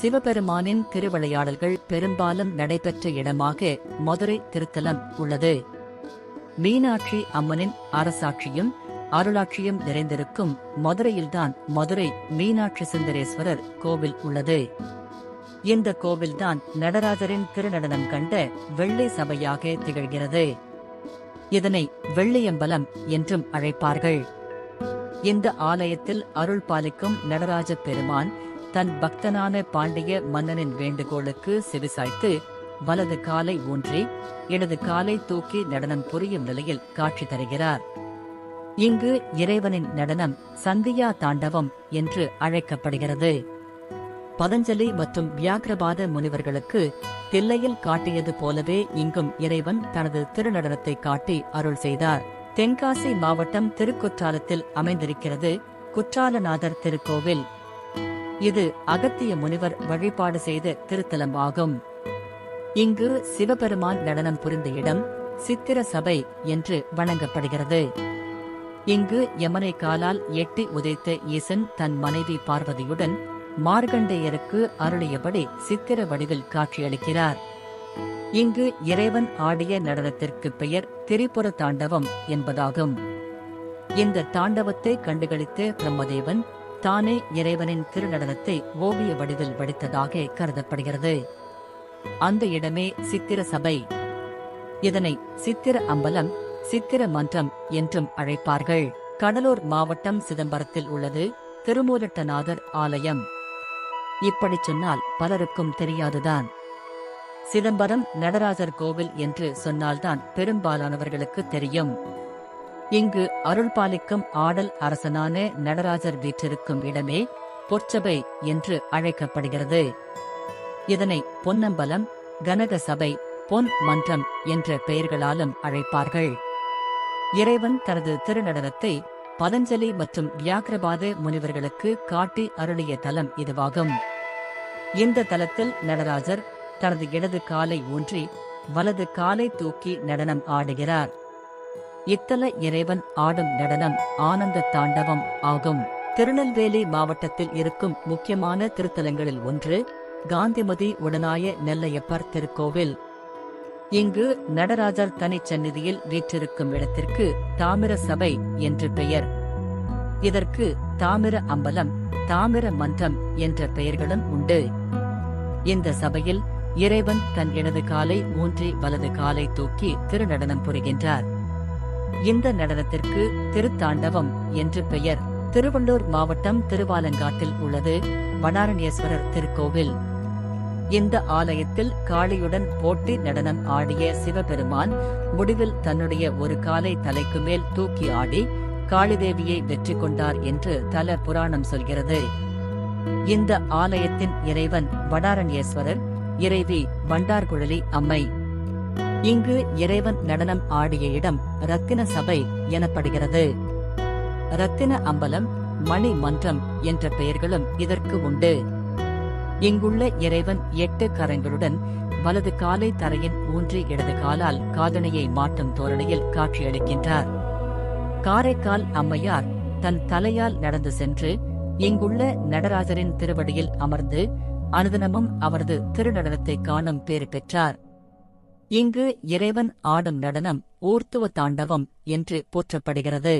சிவபெருமானின் திருவிளையாடல்கள் பெரும்பாலும் நடைபெற்ற இடமாக மதுரை திருத்தலம் உள்ளது. மீனாட்சி அம்மனின் அரசாட்சியும் அருளாட்சியும் நிறைந்திருக்கும் மதுரையில்தான் மதுரை மீனாட்சி சுந்தரேஸ்வரர் கோவில் உள்ளது. இந்த கோவில்தான் நடராஜரின் திருநடனம் கண்ட வெள்ளை சபையாக திகழ்கிறது. இதனை வெள்ளையம்பலம் என்றும் அழைப்பார்கள். இந்த ஆலயத்தில் அருள் பாலிக்கும் நடராஜ பெருமான் தன் பக்தனான பாண்டிய மன்னனின் வேண்டுகோளுக்கு செவிசாய்த்து வலது காலை ஊன்றி இடது காலை தூக்கி நடனம் புரியும் நிலையில் காட்சி தருகிறார். இங்கு இறைவனின் நடனம் சந்தியா தாண்டவம் என்று அழைக்கப்படுகிறது. பதஞ்சலி மற்றும் வியாகிரபாத முனிவர்களுக்கு தில்லையில் காட்டியது போலவே இங்கும் இறைவன் தனது திருநடனத்தை காட்டி அருள் செய்தார். தென்காசி மாவட்டம் திருக்குற்றாலத்தில் அமைந்திருக்கிறது குற்றாலநாதர் திருக்கோவில். இது அகத்திய முனிவர் வழிபாடு செய்த திருத்தலம் ஆகும் இங்கு சிவபெருமான் நடனம் புரிந்த இடம் சித்திர சபை என்று வணங்கப்படுகிறது. இங்கு யமனை காலால் எட்டி உதைத்த ஈசன் தன் மனைவி பார்வதியுடன் மார்கண்டேயருக்கு அருளியபடி சித்திர வடிவில் காட்சியளிக்கிறார். இங்கு இறைவன் ஆடிய நடனத்திற்கு பெயர் திரிபுர தாண்டவம் என்பதாகும். இந்த தாண்டவத்தை கண்டுகளித்த பிரம்மதேவன் தானே இறைவனின் திருநடனத்தை ஓவிய வடிவில் வடித்ததாக கருதப்படுகிறது. அந்த இடமே சித்திர சபை. இதனை சித்திர அம்பலம் சித்திர மன்றம் என்றும் அழைப்பார்கள். கடலூர் மாவட்டம் சிதம்பரத்தில் உள்ளது திருமூலட்டநாதர் ஆலயம். இப்படி சொன்னால் பலருக்கும் தெரியாதுதான். சிதம்பரம் நடராஜர் கோவில் என்று சொன்னால்தான் பெரும்பாலானவர்களுக்கு தெரியும். இங்கு அருள் பாலிக்கும் ஆடல் அரசனான நடராஜர் வீற்றிருக்கும் இடமே பொற்சபை என்று அழைக்கப்படுகிறது. இதனை பொன்னம்பலம் கனக சபை பொன் மன்றம் என்ற பெயர்களாலும் அழைப்பார்கள். இறைவன் தனது திருநடனத்தை பதஞ்சலி மற்றும் வியாக்கிரபாத முனிவர்களுக்கு காட்டி அருளிய தலம் இதுவாகும். இந்த தலத்தில் நடராஜர் தனது இடது காலை ஊன்றி வலது காலை தூக்கி நடனம் ஆடுகிறார். இத்தல இறைவன் ஆடும் நடனம் ஆனந்த தாண்டவம் ஆகும். திருநெல்வேலி மாவட்டத்தில் இருக்கும் முக்கியமான திருத்தலங்களில் ஒன்று காந்திமதி உடனாய நெல்லையப்பர் திருக்கோவில். இங்கு நடராஜர் தனிச்சந்நிதியில் வீற்றிருக்கும் இடத்திற்கு தாமிர சபை என்று பெயர். இதற்கு தாமிர அம்பலம் தாமிர மன்றம் என்ற பெயர்களும் உண்டு. இந்த சபையில் இறைவன் தன் இடது காலை ஊன்றி வலது காலை தூக்கி திருநடனம் புரிகின்றார். இந்த நடனத்திற்கு திருத்தாண்டவம் என்று பெயர். திருவள்ளூர் மாவட்டம் திருவாலங்காட்டில் உள்ளது வடாரண்யேஸ்வரர் திருக்கோவில். இந்த ஆலயத்தில் காளியுடன் போட்டி நடனம் ஆடிய சிவபெருமான் முடிவில் தன்னுடைய ஒரு காலை தலைக்கு மேல் தூக்கி ஆடி காளிதேவியை வெற்றி கொண்டார் என்று தல புராணம் சொல்கிறது. இந்த ஆலயத்தின் இறைவன் வடாரண்யேஸ்வரர் இறைவி வண்டார்குழலி அம்மை. இங்கு இறைவன் நடனம் ஆடிய இடம் ரத்தின சபை எனப்படுகிறது. ரத்தின அம்பலம் மணி மன்றம் என்ற பெயர்களும் இதற்கு உண்டு. இங்குள்ள இறைவன் எட்டு கரங்களுடன் வலது காலை தரையின் ஊன்றி இடது காலால் காதணியை மாட்டும் தோரணையில் காட்சியளிக்கின்றார். காரைக்கால் அம்மையார் தன் தலையால் நடந்து சென்று இங்குள்ள நடராஜரின் திருவடியில் அமர்ந்து அனுதினமும் அவரது திருநடனத்தை காணும் பேறு பெற்றார். இங்கு இறைவன் ஆடும் நடனம் ஊர்த்துவ தாண்டவம் என்று போற்றப்படுகிறது.